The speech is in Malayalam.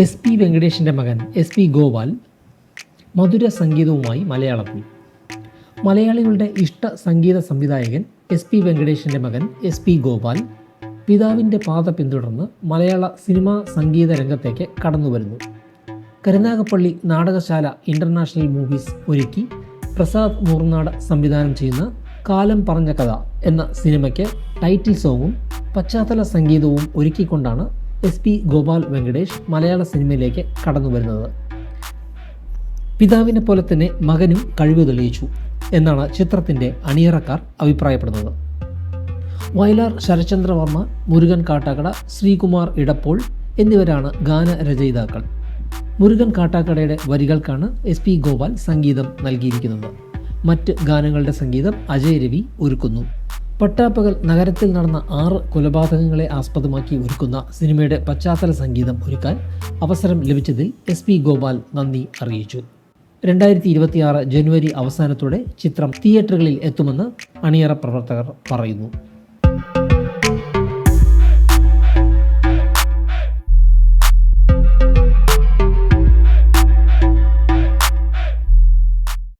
എസ് പി വെങ്കടേഷിന്റെ മകൻ എസ് പി ഗോപാൽ മധുര സംഗീതവുമായി മലയാളത്തിൽ മലയാളികളുടെ ഇഷ്ട സംഗീത സംവിധായകൻ എസ് പി വെങ്കടേഷിന്റെ മകൻ എസ് പി ഗോപാൽ പിതാവിന്റെ പാത പിന്തുടർന്ന് മലയാള സിനിമാ സംഗീത രംഗത്തേക്ക് കടന്നുവരുന്നു കരുനാഗപ്പള്ളി നാടകശാല ഇന്റർനാഷണൽ മൂവീസ് ഒരുക്കി പ്രസാദ് മൂർനാട് സംവിധാനം ചെയ്യുന്ന കാലം പറഞ്ഞ കഥ എന്ന സിനിമയ്ക്ക് ടൈറ്റിൽ സോങ്ങും പശ്ചാത്തല സംഗീതവും ഒരുക്കിക്കൊണ്ടാണ് എസ് പി ഗോപാൽ വെങ്കടേഷ് മലയാള സിനിമയിലേക്ക് കടന്നു വരുന്നത്. പിതാവിനെ പോലെ തന്നെ മകനും കഴിവ് തെളിയിച്ചു എന്നാണ് ചിത്രത്തിന്റെ അണിയറക്കാർ അഭിപ്രായപ്പെടുന്നത്. വയലാർ ശരചന്ദ്രവർമ്മ മുരുകൻ കാട്ടാക്കട ശ്രീകുമാർ ഇടപ്പോൾ എന്നിവരാണ് ഗാനരചയിതാക്കൾ. മുരുകൻ കാട്ടാക്കടയുടെ വരികൾക്കാണ് എസ് പി ഗോപാൽ സംഗീതം നൽകിയിരിക്കുന്നത്. മറ്റ് ഗാനങ്ങളുടെ സംഗീതം അജയ് രവി ഒരുക്കുന്നു. പട്ടാപ്പകൽ നഗരത്തിൽ നടന്ന ആറ് കൊലപാതകങ്ങളെ ആസ്പദമാക്കി ഒരുക്കുന്ന സിനിമയുടെ പശ്ചാത്തല സംഗീതം ഒരുക്കാൻ അവസരം ലഭിച്ചതിൽ എസ് പി ഗോപാൽ നന്ദി അറിയിച്ചു. രണ്ടായിരത്തി ഇരുപത്തിയാറ് ജനുവരി അവസാനത്തോടെ ചിത്രം തിയേറ്ററുകളിൽ എത്തുമെന്ന് അണിയറ പ്രവർത്തകർ പറയുന്നു.